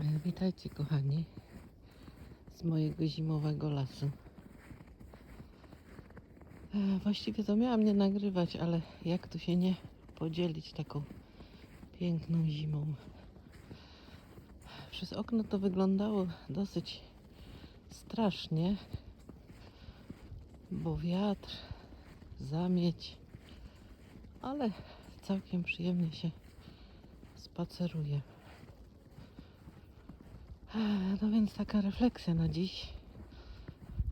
E, Witajcie kochani z mojego zimowego lasu. E, Właściwie to miałam nie nagrywać, ale jak tu się nie podzielić taką piękną zimą. Przez okno to wyglądało dosyć strasznie, bo wiatr, zamieć, ale całkiem przyjemnie się spaceruje. No więc taka refleksja na dziś.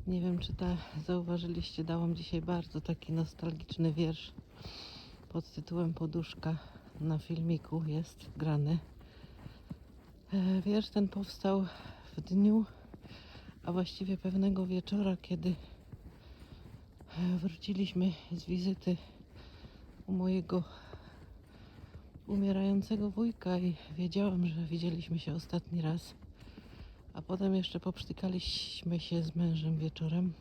Nie wiem, czy ta, zauważyliście, dałam dzisiaj bardzo taki nostalgiczny wiersz pod tytułem Poduszka na filmiku jest grany. Wiersz ten powstał w dniu, a właściwie pewnego wieczora, kiedy wróciliśmy z wizyty u mojego umierającego wujka i wiedziałam, że widzieliśmy się ostatni raz. A potem jeszcze poprztykaliśmy się z mężem wieczorem.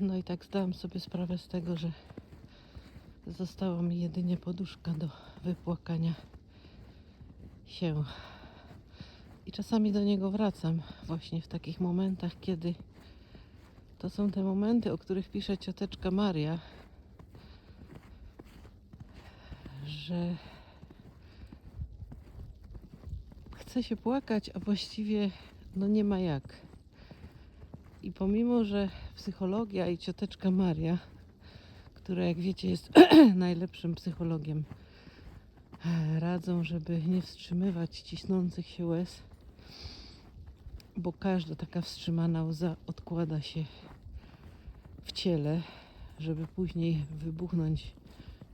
No i tak zdałam sobie sprawę z tego, że została mi jedynie poduszka do wypłakania się. I czasami do niego wracam właśnie w takich momentach, kiedy to są te momenty, o których pisze cioteczka Maria, że chce się płakać, a właściwie no nie ma jak. I pomimo, że psychologia i cioteczka Maria, która jak wiecie jest najlepszym psychologiem, radzą, żeby nie wstrzymywać cisnących się łez, bo każda taka wstrzymana łza odkłada się w ciele, żeby później wybuchnąć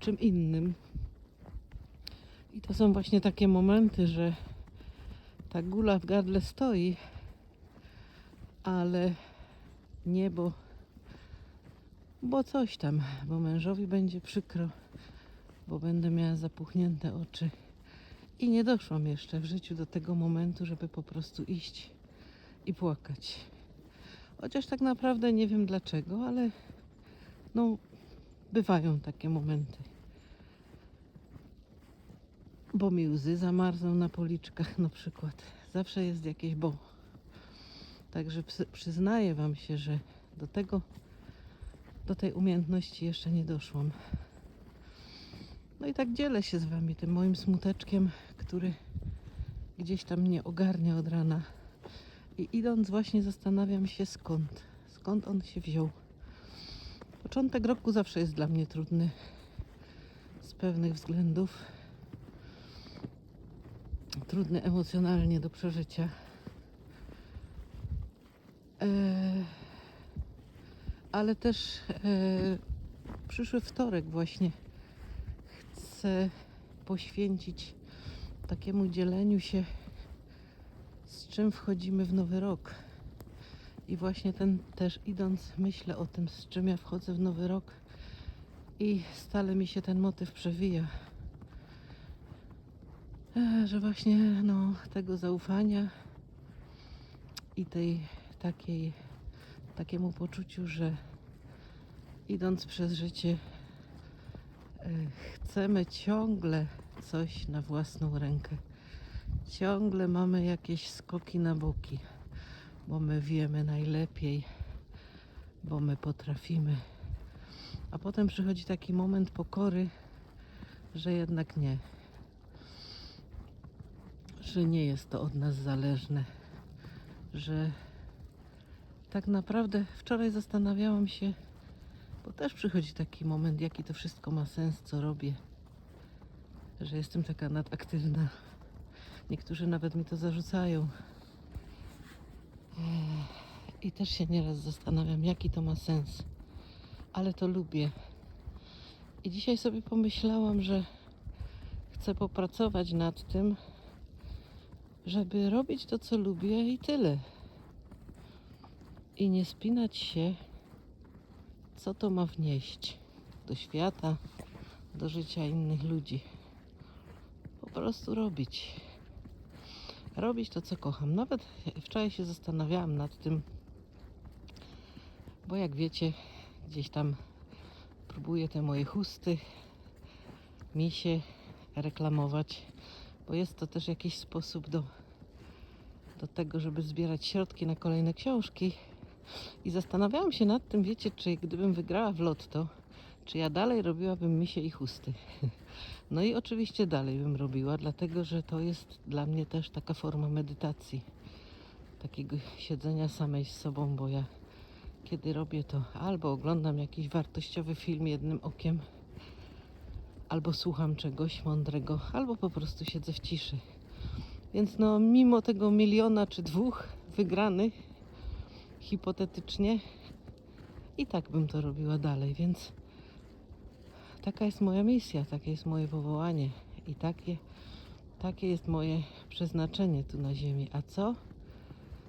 czym innym. I to są właśnie takie momenty, że ta gula w gardle stoi, ale nie, bo, bo coś tam, bo mężowi będzie przykro, bo będę miała zapuchnięte oczy. I nie doszłam jeszcze w życiu do tego momentu, żeby po prostu iść i płakać. Chociaż tak naprawdę nie wiem dlaczego, ale no bywają takie momenty bo mi łzy zamarzną na policzkach na przykład. Zawsze jest jakieś bo. Także przyznaję Wam się, że do tego, do tej umiejętności jeszcze nie doszłam. No i tak dzielę się z Wami tym moim smuteczkiem, który gdzieś tam mnie ogarnia od rana. I idąc właśnie zastanawiam się skąd, skąd on się wziął. Początek roku zawsze jest dla mnie trudny z pewnych względów trudny emocjonalnie do przeżycia. E, ale też e, przyszły wtorek właśnie chcę poświęcić takiemu dzieleniu się, z czym wchodzimy w nowy rok. I właśnie ten też idąc, myślę o tym, z czym ja wchodzę w nowy rok. I stale mi się ten motyw przewija. E, że właśnie no, tego zaufania i tej takiej, takiemu poczuciu, że idąc przez życie e, chcemy ciągle coś na własną rękę. Ciągle mamy jakieś skoki na boki, bo my wiemy najlepiej, bo my potrafimy. A potem przychodzi taki moment pokory, że jednak nie że nie jest to od nas zależne, że tak naprawdę wczoraj zastanawiałam się, bo też przychodzi taki moment, jaki to wszystko ma sens, co robię, że jestem taka nadaktywna. Niektórzy nawet mi to zarzucają. I też się nieraz zastanawiam, jaki to ma sens, ale to lubię. I dzisiaj sobie pomyślałam, że chcę popracować nad tym, żeby robić to, co lubię i tyle. I nie spinać się, co to ma wnieść do świata, do życia innych ludzi. Po prostu robić. Robić to, co kocham. Nawet wczoraj się zastanawiałam nad tym, bo jak wiecie, gdzieś tam próbuję te moje chusty, misie reklamować bo jest to też jakiś sposób do, do tego, żeby zbierać środki na kolejne książki. I zastanawiałam się nad tym, wiecie, czy gdybym wygrała w lotto, czy ja dalej robiłabym misie i chusty. No i oczywiście dalej bym robiła, dlatego że to jest dla mnie też taka forma medytacji, takiego siedzenia samej z sobą, bo ja kiedy robię to albo oglądam jakiś wartościowy film jednym okiem, albo słucham czegoś mądrego, albo po prostu siedzę w ciszy. Więc no, mimo tego miliona czy dwóch wygranych, hipotetycznie, i tak bym to robiła dalej, więc taka jest moja misja, takie jest moje powołanie i takie, takie jest moje przeznaczenie tu na ziemi. A co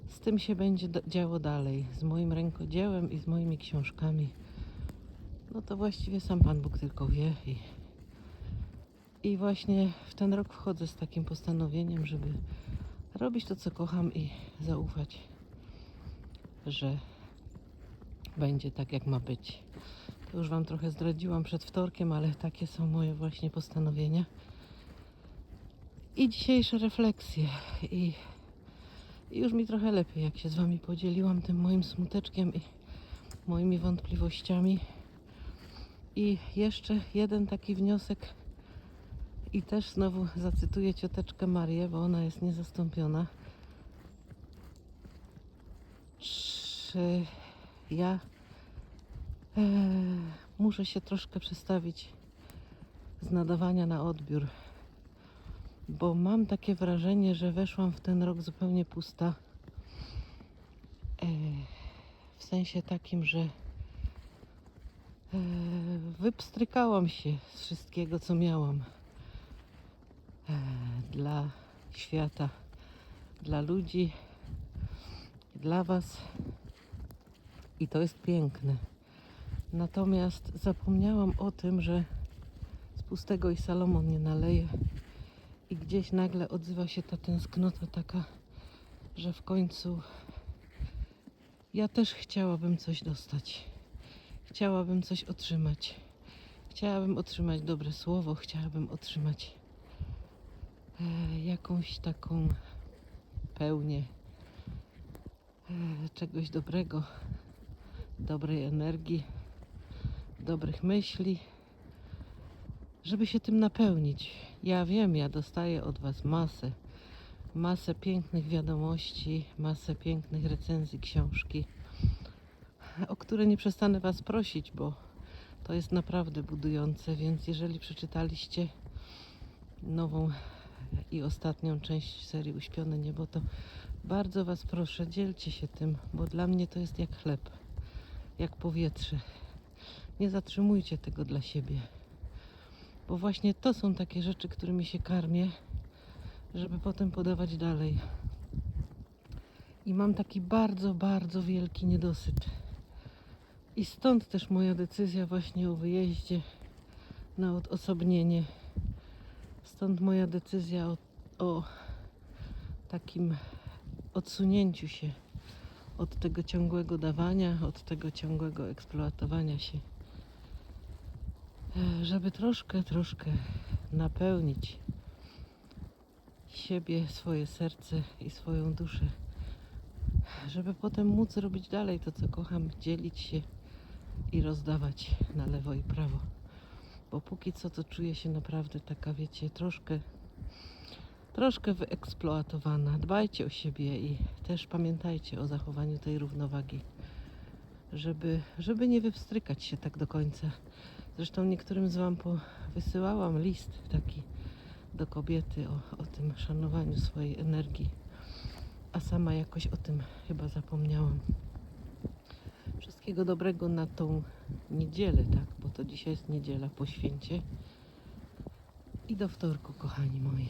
z tym się będzie działo dalej, z moim rękodziełem i z moimi książkami? No to właściwie sam Pan Bóg tylko wie i, i właśnie w ten rok wchodzę z takim postanowieniem, żeby robić to, co kocham i zaufać, że będzie tak, jak ma być. To już Wam trochę zdradziłam przed wtorkiem, ale takie są moje właśnie postanowienia. I dzisiejsze refleksje. I, I już mi trochę lepiej, jak się z Wami podzieliłam tym moim smuteczkiem i moimi wątpliwościami. I jeszcze jeden taki wniosek. I też znowu zacytuję cioteczkę Marię, bo ona jest niezastąpiona. Czy ja e, muszę się troszkę przestawić z nadawania na odbiór, bo mam takie wrażenie, że weszłam w ten rok zupełnie pusta. E, w sensie takim, że e, wypstrykałam się z wszystkiego, co miałam dla świata, dla ludzi, dla Was. I to jest piękne. Natomiast zapomniałam o tym, że z pustego i Salomon nie naleje. I gdzieś nagle odzywa się ta tęsknota taka, że w końcu ja też chciałabym coś dostać. Chciałabym coś otrzymać. Chciałabym otrzymać dobre słowo, chciałabym otrzymać jakąś taką pełnię e, czegoś dobrego, dobrej energii, dobrych myśli, żeby się tym napełnić. Ja wiem, ja dostaję od Was masę, masę pięknych wiadomości, masę pięknych recenzji książki, o które nie przestanę Was prosić, bo to jest naprawdę budujące, więc jeżeli przeczytaliście nową i ostatnią część serii Uśpione Niebo, to bardzo Was proszę, dzielcie się tym, bo dla mnie to jest jak chleb, jak powietrze. Nie zatrzymujcie tego dla siebie, bo właśnie to są takie rzeczy, którymi się karmię, żeby potem podawać dalej. I mam taki bardzo, bardzo wielki niedosyt. I stąd też moja decyzja właśnie o wyjeździe na odosobnienie. Stąd moja decyzja o, o takim odsunięciu się od tego ciągłego dawania, od tego ciągłego eksploatowania się, E, żeby troszkę, troszkę napełnić siebie, swoje serce i swoją duszę, żeby potem móc robić dalej to, co kocham, dzielić się i rozdawać na lewo i prawo. Bo póki co to czuję się naprawdę taka, wiecie, troszkę troszkę wyeksploatowana. Dbajcie o siebie i też pamiętajcie o zachowaniu tej równowagi, żeby, żeby nie wypstrykać się tak do końca. Zresztą niektórym z Wam wysyłałam list taki do kobiety o, o tym szanowaniu swojej energii, a sama jakoś o tym chyba zapomniałam. Wszystkiego dobrego na tą niedzielę, tak, bo to dzisiaj jest niedziela po święcie. I do wtorku, kochani moi.